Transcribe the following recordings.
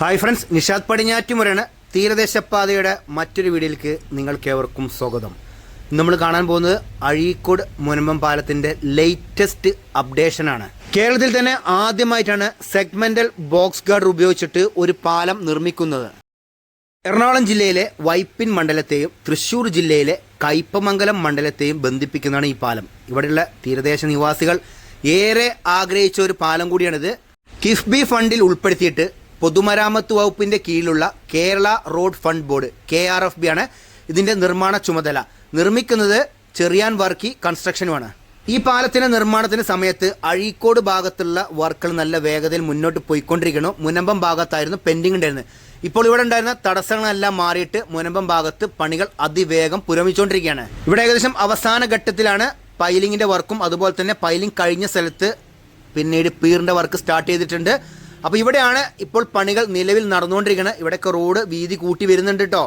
Hi friends Nishad പടിഞ്ഞാറ്റുമുരാണ് തീരദേശപാതയുടെ മറ്റൊരു വീഡിയോയിലേക്ക് നിങ്ങൾക്കേവർക്കും സ്വാഗതം. നമ്മൾ കാണാൻ പോകുന്നത് അഴീക്കോട് മുനമ്പം പാലത്തിന്റെ ലേറ്റസ്റ്റ് അപ്ഡേഷനാണ് കേരളത്തിൽ തന്നെ ആദ്യമായിട്ടാണ് സെഗ്മെന്റൽ ബോക്സ് ഗാർഡ് ഉപയോഗിച്ചിട്ട് ഒരു പാലം നിർമ്മിക്കുന്നത്. എറണാകുളം ജില്ലയിലെ വൈപ്പിൻ മണ്ഡലത്തെയും തൃശ്ശൂർ ജില്ലയിലെ കയ്പമംഗലം മണ്ഡലത്തെയും ബന്ധിപ്പിക്കുന്നതാണ് ഈ പാലം. ഇവിടെയുള്ള തീരദേശ നിവാസികൾ ഏറെ ആഗ്രഹിച്ച ഒരു പാലം കൂടിയാണിത്. കിഫ്ബി ഫണ്ടിൽ ഉൾപ്പെടുത്തിയിട്ട് പൊതുമരാമത്ത് വകുപ്പിന്റെ കീഴിലുള്ള Kerala road fund board K R F B ആണ് ഇതിന്റെ നിർമ്മാണ ചുമതല. നിർമ്മിക്കുന്നത് ചെറിയാൻ വർക്കി കൺസ്ട്രക്ഷനുമാണ്. ഈ പാലത്തിന്റെ നിർമ്മാണത്തിന് സമയത്ത് അഴീക്കോട് ഭാഗത്തുള്ള വർക്കുകൾ നല്ല വേഗതയിൽ മുന്നോട്ട് പോയിക്കൊണ്ടിരിക്കണം മുനമ്പം ഭാഗത്തായിരുന്നു പെൻഡിങ് ഉണ്ടായിരുന്നത്. ഇപ്പോൾ ഇവിടെ ഉണ്ടായിരുന്ന തടസ്സങ്ങളെല്ലാം മാറിയിട്ട് മുനമ്പം ഭാഗത്ത് പണികൾ അതിവേഗം പുരോഗമിച്ചുകൊണ്ടിരിക്കുകയാണ്. ഇവിടെ ഏകദേശം അവസാന ഘട്ടത്തിലാണ് പൈലിങ്ങിന്റെ വർക്കും അതുപോലെ തന്നെ പൈലിംഗ് കഴിഞ്ഞ സ്ഥലത്ത് പിന്നീട് പീറിന്റെ വർക്ക് സ്റ്റാർട്ട് ചെയ്തിട്ടുണ്ട്. അപ്പോൾ ഇവിടെയാണ് ഇപ്പോൾ പണികൾ നിലവിൽ നടന്നുകൊണ്ടിരിക്കുന്നത് ഇവിടെയൊക്കെ റോഡ് വീതി കൂട്ടി വരുന്നുണ്ട് കേട്ടോ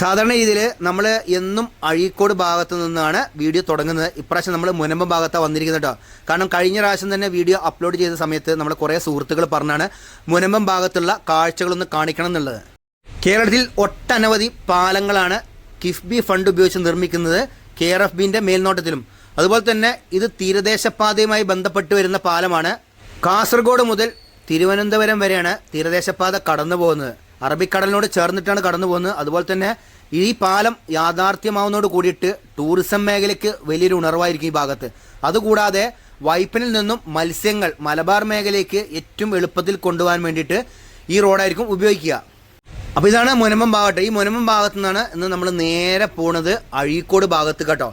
സാധാരണ രീതിയിൽ നമ്മൾ എന്നും അഴീക്കോട് ഭാഗത്ത് നിന്നാണ് വീഡിയോ തുടങ്ങുന്നത്. ഇപ്രാവശ്യം നമ്മൾ മുനമ്പം ഭാഗത്താണ് വന്നിരിക്കുന്നത് കേട്ടോ കാരണം കഴിഞ്ഞ പ്രാവശ്യം തന്നെ വീഡിയോ അപ്ലോഡ് ചെയ്ത സമയത്ത് നമ്മൾ കുറേ സുഹൃത്തുക്കൾ പറഞ്ഞാണ് മുനമ്പം ഭാഗത്തുള്ള കാഴ്ചകളൊന്ന് കാണിക്കണം എന്നുള്ളത്. കേരളത്തിൽ ഒട്ടനവധി പാലങ്ങളാണ് കിഫ്ബി ഫണ്ട് ഉപയോഗിച്ച് നിർമ്മിക്കുന്നത് കെ ആർ എഫ് ബിന്റെ മേൽനോട്ടത്തിലും. അതുപോലെ തന്നെ ഇത് തീരദേശപാതയുമായി ബന്ധപ്പെട്ട് വരുന്ന പാലമാണ്. കാസർഗോഡ് മുതൽ തിരുവനന്തപുരം വരെയാണ് തീരദേശപാത കടന്നു പോകുന്നത്. അറബിക്കടലിനോട് ചേർന്നിട്ടാണ് കടന്നു പോകുന്നത്. അതുപോലെ തന്നെ ഈ പാലം യാഥാർത്ഥ്യമാവുന്നതോട് കൂടിയിട്ട് ടൂറിസം മേഖലയ്ക്ക് വലിയൊരു ഉണർവായിരിക്കും ഈ ഭാഗത്ത്. അതുകൂടാതെ വൈപ്പിനിൽ നിന്നും മത്സ്യങ്ങൾ മലബാർ മേഖലയ്ക്ക് ഏറ്റവും എളുപ്പത്തിൽ കൊണ്ടുപോകാൻ വേണ്ടിയിട്ട് ഈ റോഡായിരിക്കും ഉപയോഗിക്കുക. അപ്പോൾ ഇതാണ് മുനമ്പം ഭാഗത്ത് ഈ മുനമ്പം ഭാഗത്തു നിന്നാണ് ഇന്ന് നമ്മൾ നേരെ പോണത് അഴീക്കോട് ഭാഗത്ത് കേട്ടോ.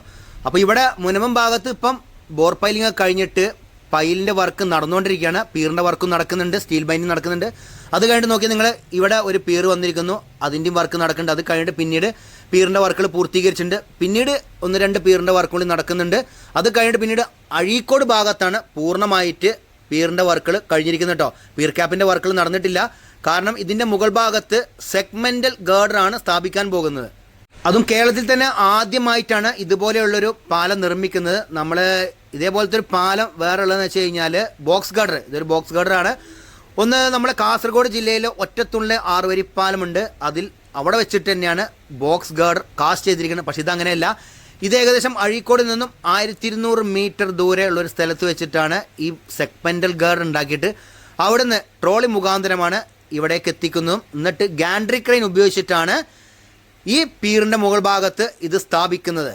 അപ്പോൾ ഇവിടെ മുനമ്പം ഭാഗത്ത് ഇപ്പം ബോർ പൈലിംഗ് കഴിഞ്ഞിട്ട് പൈലിന്റെ വർക്ക് നടന്നുകൊണ്ടിരിക്കുകയാണ്. പീറിന്റെ വർക്കും നടക്കുന്നുണ്ട്. സ്റ്റീൽ ബൈൻഡിങ് നടക്കുന്നുണ്ട്. അത് കഴിഞ്ഞിട്ട് നോക്കി നിങ്ങൾ ഇവിടെ ഒരു പീർ വന്നിരിക്കുന്നു. അതിന്റെയും വർക്ക് നടക്കുന്നുണ്ട്. അത് കഴിഞ്ഞിട്ട് പിന്നീട് പീറിന്റെ വർക്കുകൾ പൂർത്തീകരിച്ചിട്ടുണ്ട്. പിന്നീട് ഒന്ന് രണ്ട് പീറിന്റെ വർക്കുകൾ നടക്കുന്നുണ്ട്. അത് കഴിഞ്ഞിട്ട് പിന്നീട് അഴീക്കോട് ഭാഗത്താണ് പൂർണമായിട്ട് പീറിന്റെ വർക്കുകൾ കഴിഞ്ഞിരിക്കുന്നത് കേട്ടോ. പീർ ക്യാപ്പിന്റെ വർക്കുകൾ നടന്നിട്ടില്ല. കാരണം ഇതിന്റെ മുകൾ ഭാഗത്ത് സെഗ്മെന്റൽ ഗാർഡറാണ് സ്ഥാപിക്കാൻ പോകുന്നത്. അതും കേരളത്തിൽ തന്നെ ആദ്യമായിട്ടാണ് ഇതുപോലെയുള്ളൊരു പാലം നിർമ്മിക്കുന്നത്. നമ്മൾ ഇതേപോലത്തെ ഒരു പാലം വേറെ ഉള്ളതെന്ന് വെച്ച് കഴിഞ്ഞാൽ ബോക്സ് ഗാർഡർ ഇതൊരു ബോക്സ് ഗാർഡറാണ് ഒന്ന് നമ്മുടെ കാസർഗോഡ് ജില്ലയിലെ ഒറ്റത്തുള്ള ആറുവരി പാലമുണ്ട്. അതിൽ അവിടെ വെച്ചിട്ട് തന്നെയാണ് ബോക്സ് ഗാർഡർ കാസ്റ്റ് ചെയ്തിരിക്കുന്നത്. പക്ഷേ ഇതങ്ങനെയല്ല. ഇത് ഏകദേശം അഴീക്കോട് നിന്നും ആയിരത്തി ഇരുന്നൂറ് മീറ്റർ ദൂരെ ഉള്ള ഒരു സ്ഥലത്ത് വെച്ചിട്ടാണ് ഈ സെഗ്മെന്റൽ ഗാർഡ് ഉണ്ടാക്കിയിട്ട് അവിടുന്ന് ട്രോളി മുഖാന്തരമാണ് ഇവിടേക്ക് എത്തിക്കുന്നതും. എന്നിട്ട് ഗാൻഡ്രി ക്രെയിൻ ഉപയോഗിച്ചിട്ടാണ് ഈ പീറിന്റെ മുകൾ ഭാഗത്ത് ഇത് സ്ഥാപിക്കുന്നത്.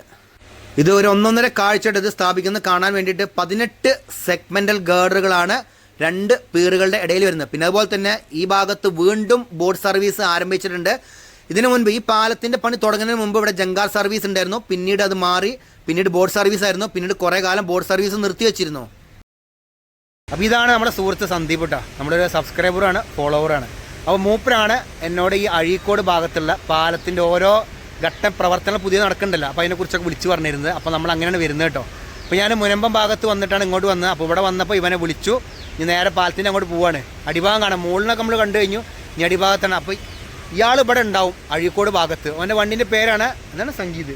ഇത് ഒരു ഒന്നൊന്നര കാഴ്ചയുടെ ഇത് സ്ഥാപിക്കുന്നത് കാണാൻ വേണ്ടിയിട്ട് പതിനെട്ട് സെഗ്മെന്റൽ ഗാർഡറുകളാണ് രണ്ട് പീറുകളുടെ ഇടയിൽ വരുന്നത്. പിന്നെ അതുപോലെ തന്നെ ഈ ഭാഗത്ത് വീണ്ടും ബോട്ട് സർവീസ് ആരംഭിച്ചിട്ടുണ്ട്. ഇതിനു മുൻപ് ഈ പാലത്തിന്റെ പണി തുടങ്ങുന്നതിന് മുമ്പ് ഇവിടെ ജങ്കാർ സർവീസ് ഉണ്ടായിരുന്നു. പിന്നീട് അത് മാറി പിന്നീട് ബോട്ട് സർവീസ് ആയിരുന്നു. പിന്നീട് കുറേ കാലം ബോട്ട് സർവീസ് നിർത്തി വെച്ചിരുന്നു. അപ്പോൾ ഇതാണ് നമ്മുടെ സുഹൃത്ത് സന്ദീപ് കേട്ടോ നമ്മുടെ ഒരു സബ്സ്ക്രൈബറാണ് ഫോളോവറാണ്. അപ്പോൾ മൂപ്പരാണ് എന്നോട് ഈ അഴീക്കോട് ഭാഗത്തുള്ള പാലത്തിന്റെ ഓരോ ഘട്ട പ്രവർത്തനം പുതിയ നടക്കണ്ടല്ലോ അപ്പോൾ അതിനെക്കുറിച്ചൊക്കെ വിളിച്ചു പറഞ്ഞിരുന്നത്. അപ്പോൾ നമ്മൾ അങ്ങനെയാണ് വരുന്നത് കേട്ടോ. അപ്പോൾ ഞാൻ മുനമ്പം ഭാഗത്ത് വന്നിട്ടാണ് ഇങ്ങോട്ട് വന്നത്. അപ്പോൾ ഇവിടെ വന്നപ്പോൾ ഇവനെ വിളിച്ചു. ഇനി നേരെ പാലത്തിന്റെ അങ്ങോട്ട് പോവാണ്. അടിഭാഗം കാണാം. മുകളിലൊക്കെ നമ്മൾ കണ്ടു കഴിഞ്ഞു. ഇനി അടിഭാഗത്താണ്. അപ്പോൾ ഇയാൾ ഇവിടെ ഉണ്ടാവും അഴീക്കോട് ഭാഗത്ത്. അവന്റെ വണ്ടിന്റെ പേരാണ് എന്താണ് സംഗീത്?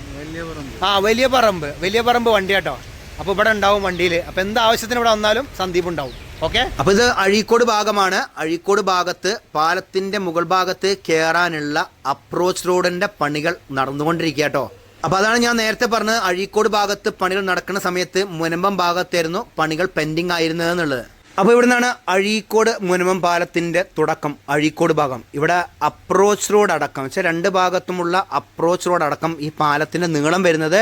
ആ വലിയ പറമ്പ്. വലിയ പറമ്പ് വണ്ടി കേട്ടോ അപ്പോൾ ഇവിടെ ഉണ്ടാവും വണ്ടിയിൽ അപ്പോൾ എന്ത് ആവശ്യത്തിന് ഇവിടെ വന്നാലും സന്ദീപ് ഉണ്ടാവും. ഓക്കെ അപ്പോൾ ഇത് അഴീക്കോട് ഭാഗമാണ്. അഴീക്കോട് ഭാഗത്ത് പാലത്തിന്റെ മുകൾ ഭാഗത്ത് കയറാനുള്ള അപ്രോച്ച് റോഡിന്റെ പണികൾ നടന്നുകൊണ്ടിരിക്കുക കേട്ടോ. അപ്പോൾ അതാണ് ഞാൻ നേരത്തെ പറഞ്ഞത്. അഴീക്കോട് ഭാഗത്ത് പണികൾ നടക്കുന്ന സമയത്ത് മുനമ്പം ഭാഗത്തായിരുന്നു പണികൾ പെൻഡിങ് ആയിരുന്നതെന്നുള്ളത് അപ്പോൾ ഇവിടെ നിന്നാണ് അഴീക്കോട് മുനമ്പം പാലത്തിന്റെ തുടക്കം അഴീക്കോട് ഭാഗം. ഇവിടെ അപ്രോച്ച് റോഡ് അടക്കം വെച്ചാൽ രണ്ട് ഭാഗത്തുമുള്ള അപ്രോച്ച് റോഡ് അടക്കം ഈ പാലത്തിന്റെ നീളം വരുന്നത്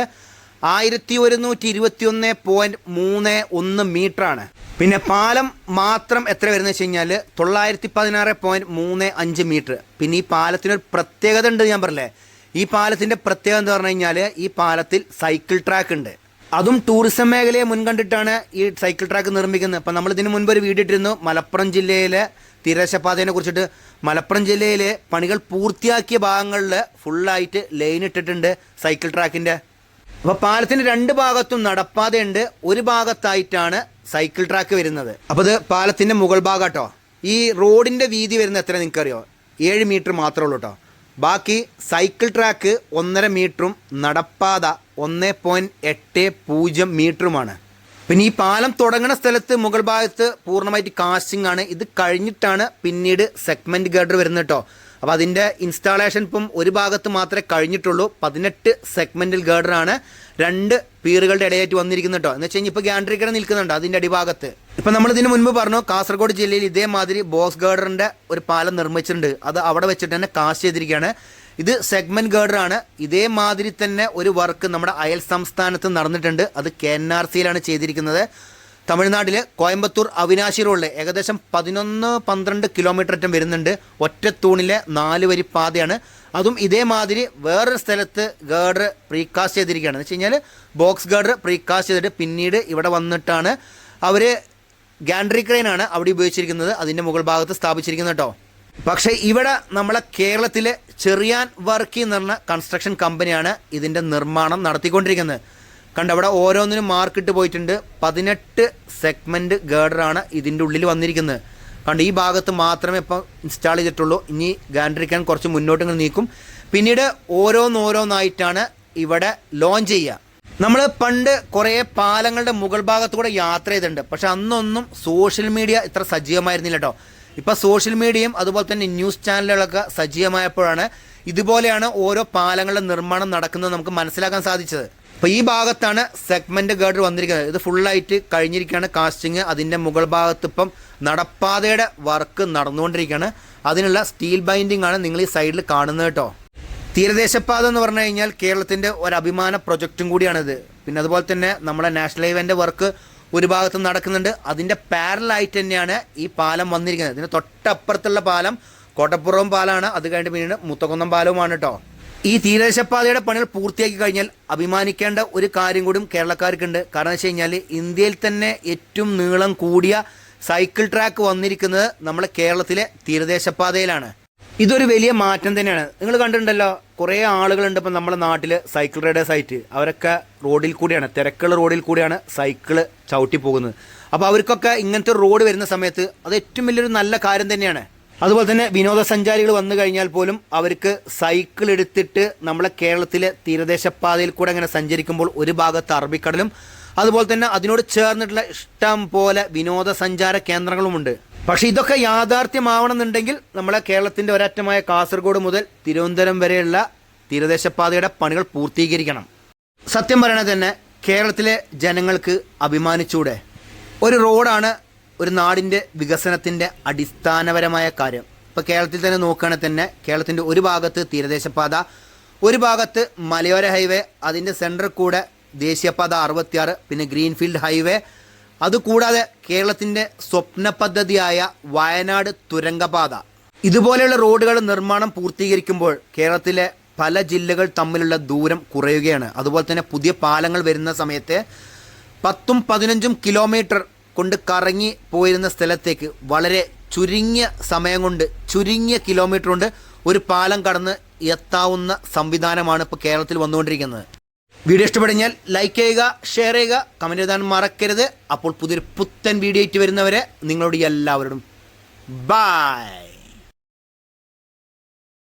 ആയിരത്തി ഒരുന്നൂറ്റി ഇരുപത്തി ഒന്ന് പോയിന്റ് മൂന്ന് ഒന്ന് മീറ്റർ ആണ് പിന്നെ പാലം മാത്രം എത്ര വരുന്നത് വെച്ച് കഴിഞ്ഞാൽ തൊള്ളായിരത്തി പതിനാറ് പോയിന്റ് മൂന്ന് അഞ്ച് മീറ്റർ. പിന്നെ ഈ പാലത്തിനൊരു പ്രത്യേകത ഉണ്ട് ഞാൻ പറഞ്ഞില്ലേ? ഈ പാലത്തിന്റെ പ്രത്യേകത എന്ന് പറഞ്ഞു കഴിഞ്ഞാൽ ഈ പാലത്തിൽ സൈക്കിൾ ട്രാക്ക് ഉണ്ട്. അതും ടൂറിസം മേഖലയെ മുൻകണ്ടിട്ടാണ് ഈ സൈക്കിൾ ട്രാക്ക് നിർമ്മിക്കുന്നത്. അപ്പം നമ്മൾ ഇതിന് മുൻപ് ഒരു വീഡിയോ ഇട്ടിരുന്നു മലപ്പുറം ജില്ലയിലെ തീരദേശപാതയെ കുറിച്ചിട്ട്. മലപ്പുറം ജില്ലയിലെ പണികൾ പൂർത്തിയാക്കിയ ഭാഗങ്ങളിൽ ഫുള്ളായിട്ട് ലൈൻ ഇട്ടിട്ടുണ്ട് സൈക്കിൾ ട്രാക്കിന്റെ അപ്പോൾ പാലത്തിന്റെ രണ്ട് ഭാഗത്തും നടപ്പാതയുണ്ട്. ഒരു ഭാഗത്തായിട്ടാണ് സൈക്കിൾ ട്രാക്ക് വരുന്നത്. അപ്പോൾ ഇത് പാലത്തിന്റെ മുകൾ ഭാഗം കേട്ടോ ഈ റോഡിന്റെ വീതി വരുന്ന എത്ര നിങ്ങൾക്കറിയോ? ഏഴ് മീറ്റർ മാത്രമേ ഉള്ളൂ കേട്ടോ ബാക്കി സൈക്കിൾ ട്രാക്ക് ഒന്നര മീറ്ററും നടപ്പാത ഒന്ന് പോയിന്റ് എട്ട് പൂജ്യം മീറ്ററുമാണ്. പിന്നെ ഈ പാലം തുടങ്ങുന്ന സ്ഥലത്ത് മുകൾ ഭാഗത്ത് പൂർണമായിട്ട് കാസ്റ്റിംഗ് ആണ് ഇത് കഴിഞ്ഞിട്ടാണ് പിന്നീട് സെഗ്മെന്റ് ഗർഡർ വരുന്നത് കേട്ടോ അപ്പോൾ അതിന്റെ ഇൻസ്റ്റാളേഷൻ ഇപ്പം ഒരു ഭാഗത്ത് മാത്രമേ കഴിഞ്ഞിട്ടുള്ളൂ. പതിനെട്ട് സെഗ്മെന്റിൽ ആണ്. രണ്ട് പീറുകളുടെ ഇടയായിട്ട് വന്നിരിക്കുന്നത് കേട്ടോ എന്ന് വെച്ച് കഴിഞ്ഞാൽ ഇപ്പോൾ ഗാൻഡ്രിക്കട നിൽക്കുന്നുണ്ട് അതിന്റെ അടിഭാഗത്ത്. ഇപ്പം നമ്മൾ ഇതിന് മുൻപ് പറഞ്ഞു കാസർഗോഡ് ജില്ലയിൽ ഇതേമാതിരി ബോസ് ഗർഡറിന്റെ ഒരു പാലം നിർമ്മിച്ചിട്ടുണ്ട്. അത് അവിടെ വെച്ചിട്ട് തന്നെ കാസ്റ്റ് ചെയ്തിരിക്കുകയാണ്. ഇത് സെഗ്മെന്റ് ഗർഡർ ആണ്. ഇതേമാതിരി തന്നെ ഒരു വർക്ക് നമ്മുടെ അയൽ സംസ്ഥാനത്ത് നടന്നിട്ടുണ്ട്. അത് കെ എൻ ആർ സിയിലാണ് ചെയ്തിരിക്കുന്നത്. തമിഴ്നാട്ടിൽ കോയമ്പത്തൂർ അവിനാശി റോഡിലെ ഏകദേശം പതിനൊന്ന് പന്ത്രണ്ട് കിലോമീറ്റർ അറ്റം വരുന്നുണ്ട്. ഒറ്റത്തൂണിലെ നാല് വരി പാതയാണ്. അതും ഇതേമാതിരി വേറൊരു സ്ഥലത്ത് ഗേഡർ പ്രീകാസ്റ്റ് ചെയ്തിരിക്കുകയാണ്. എന്ന് വെച്ച് കഴിഞ്ഞാൽ ബോക്സ് ഗേഡർ പ്രീകാസ്റ്റ് ചെയ്തിട്ട് പിന്നീട് ഇവിടെ വന്നിട്ടാണ് അവർ ഗാൻഡ്രി ക്രെയിനാണ് അവിടെ ഉപയോഗിച്ചിരിക്കുന്നത്. അതിന്റെ മുകൾ ഭാഗത്ത് സ്ഥാപിച്ചിരിക്കുന്നത് കേട്ടോ. പക്ഷേ ഇവിടെ നമ്മളെ കേരളത്തിലെ ചെറിയാൻ വർക്കി എന്ന് പറഞ്ഞ കൺസ്ട്രക്ഷൻ കമ്പനിയാണ് ഇതിന്റെ നിർമ്മാണം നടത്തിക്കൊണ്ടിരിക്കുന്നത്. കണ്ട അവിടെ ഓരോന്നിനും മാർക്കിട്ട് പോയിട്ടുണ്ട്. പതിനെട്ട് സെഗ്മെന്റ് ഗേഡറാണ് ഇതിന്റെ ഉള്ളിൽ വന്നിരിക്കുന്നത്. കണ്ട് ഈ ഭാഗത്ത് മാത്രമേ ഇപ്പം ഇൻസ്റ്റാൾ ചെയ്തിട്ടുള്ളൂ. ഇനി ഗാൻഡ്രിക്കാൻ കുറച്ച് മുന്നോട്ട് നീക്കും. പിന്നീട് ഓരോന്നോരോന്നായിട്ടാണ് ഇവിടെ ലോഞ്ച് ചെയ്യുക. നമ്മൾ പണ്ട് കുറേ പാലങ്ങളുടെ മുകൾ ഭാഗത്തൂടെ യാത്ര ചെയ്തിട്ടുണ്ട്. പക്ഷെ അന്നൊന്നും സോഷ്യൽ മീഡിയ ഇത്ര സജീവമായിരുന്നില്ല കേട്ടോ. ഇപ്പം സോഷ്യൽ മീഡിയയും അതുപോലെ തന്നെ ന്യൂസ് ചാനലുകളൊക്കെ സജീവമായപ്പോഴാണ് ഇതുപോലെയാണ് ഓരോ പാലങ്ങളുടെ നിർമ്മാണം നടക്കുന്നത് നമുക്ക് മനസ്സിലാക്കാൻ സാധിച്ചത്. അപ്പോൾ ഈ ഭാഗത്താണ് സെഗ്മെന്റ് ഗേഡർ വന്നിരിക്കുന്നത്. ഇത് ഫുള്ളായിട്ട് കഴിഞ്ഞിരിക്കുകയാണ് കാസ്റ്റിംഗ് അതിന്റെ മുകൾ ഭാഗത്ത് ഇപ്പം നടപ്പാതയുടെ വർക്ക് നടന്നുകൊണ്ടിരിക്കുകയാണ്. അതിനുള്ള സ്റ്റീൽ ബൈൻഡിങ് ആണ് നിങ്ങൾ ഈ സൈഡിൽ കാണുന്നത് കേട്ടോ. തീരദേശപാത എന്ന് പറഞ്ഞു കഴിഞ്ഞാൽ കേരളത്തിന്റെ ഒരു അഭിമാന പ്രൊജക്റ്റും കൂടിയാണിത്. പിന്നെ അതുപോലെ തന്നെ നമ്മുടെ നാഷണൽ ഹൈവേന്റെ വർക്ക് ഒരു ഭാഗത്ത് നടക്കുന്നുണ്ട്. അതിന്റെ പാരലായിട്ട് തന്നെയാണ് ഈ പാലം വന്നിരിക്കുന്നത്. ഇതിന് തൊട്ടപ്പുറത്തുള്ള പാലം കോട്ടപ്പുറവും പാലമാണ് അത് കഴിഞ്ഞിട്ട് പിന്നീട് മുത്തക്കുന്നം പാലവുമാണ് കേട്ടോ. ഈ തീരദേശപാതയുടെ പണികൾ പൂർത്തിയാക്കി കഴിഞ്ഞാൽ അഭിമാനിക്കേണ്ട ഒരു കാര്യം കൂടി കേരളക്കാർക്കുണ്ട്. കാരണം വെച്ച് കഴിഞ്ഞാൽ ഇന്ത്യയിൽ തന്നെ ഏറ്റവും നീളം കൂടിയ സൈക്കിൾ ട്രാക്ക് വന്നിരിക്കുന്നത് നമ്മുടെ കേരളത്തിലെ തീരദേശപാതയിലാണ്. ഇതൊരു വലിയ മാറ്റം തന്നെയാണ്. നിങ്ങൾ കണ്ടിട്ടുണ്ടല്ലോ കുറേ ആളുകളുണ്ട് ഇപ്പം നമ്മുടെ നാട്ടിൽ സൈക്കിൾ റൈഡേഴ്സ് ആയിട്ട്. അവരൊക്കെ റോഡിൽ കൂടിയാണ് തിരക്കുള്ള റോഡിൽ കൂടിയാണ് സൈക്കിൾ ചവിട്ടി പോകുന്നത്. അപ്പോൾ അവർക്കൊക്കെ ഇങ്ങനത്തെ റോഡ് വരുന്ന സമയത്ത് അത് ഏറ്റവും വലിയൊരു നല്ല കാര്യം തന്നെയാണ്. അതുപോലെ തന്നെ വിനോദസഞ്ചാരികൾ വന്നു കഴിഞ്ഞാൽ പോലും അവർക്ക് സൈക്കിൾ എടുത്തിട്ട് നമ്മളെ കേരളത്തിലെ തീരദേശപാതയിൽ കൂടെ അങ്ങനെ സഞ്ചരിക്കുമ്പോൾ ഒരു ഭാഗത്ത് അറബിക്കടലും അതുപോലെ തന്നെ അതിനോട് ചേർന്നിട്ടുള്ള ഇഷ്ടം പോലെ വിനോദസഞ്ചാര കേന്ദ്രങ്ങളുമുണ്ട്. പക്ഷേ ഇതൊക്കെ യാഥാർത്ഥ്യമാവണമെന്നുണ്ടെങ്കിൽ നമ്മളെ കേരളത്തിന്റെ ഒരറ്റമായ കാസർഗോഡ് മുതൽ തിരുവനന്തപുരം വരെയുള്ള തീരദേശപാതയുടെ പണികൾ പൂർത്തീകരിക്കണം. സത്യം പറയണത് തന്നെ കേരളത്തിലെ ജനങ്ങൾക്ക് അഭിമാനിച്ചൂടെ. ഒരു റോഡാണ് ഒരു നാടിന്റെ വികസനത്തിന്റെ അടിസ്ഥാനപരമായ കാര്യം. ഇപ്പോൾ കേരളത്തിൽ തന്നെ നോക്കുകയാണെങ്കിൽ തന്നെ കേരളത്തിന്റെ ഒരു ഭാഗത്ത് തീരദേശപാത ഒരു ഭാഗത്ത് മലയോര ഹൈവേ അതിന്റെ സെന്ററിൽ കൂടെ ദേശീയപാത അറുപത്തിയാറ് പിന്നെ ഗ്രീൻഫീൽഡ് ഹൈവേ. അതുകൂടാതെ കേരളത്തിന്റെ സ്വപ്ന പദ്ധതിയായ വയനാട് തുരങ്കപാത. ഇതുപോലെയുള്ള റോഡുകളുടെ നിർമ്മാണം പൂർത്തീകരിക്കുമ്പോൾ കേരളത്തിലെ പല ജില്ലകൾ തമ്മിലുള്ള ദൂരം കുറയുകയാണ്. അതുപോലെ തന്നെ പുതിയ പാലങ്ങൾ വരുന്ന സമയത്ത് പത്തും പതിനഞ്ചും കിലോമീറ്റർ കൊണ്ട് കറങ്ങി പോയിരുന്ന സ്ഥലത്തേക്ക് വളരെ ചുരുങ്ങിയ സമയം കൊണ്ട് ചുരുങ്ങിയ കിലോമീറ്റർ കൊണ്ട് ഒരു പാലം കടന്ന് എത്താവുന്ന സംവിധാനമാണ് ഇപ്പോൾ കേരളത്തിൽ വന്നുകൊണ്ടിരിക്കുന്നത്. വീഡിയോ ഇഷ്ടപ്പെടുഞ്ഞാൽ ലൈക്ക് ചെയ്യുക ഷെയർ ചെയ്യുക കമന്റ് എഴുതാൻ മറക്കരുത്. അപ്പോൾ പുതിയൊരു പുത്തൻ വീഡിയോ ആയിട്ട് വരുന്നവരെ നിങ്ങളോട് എല്ലാവരോടും ബായ്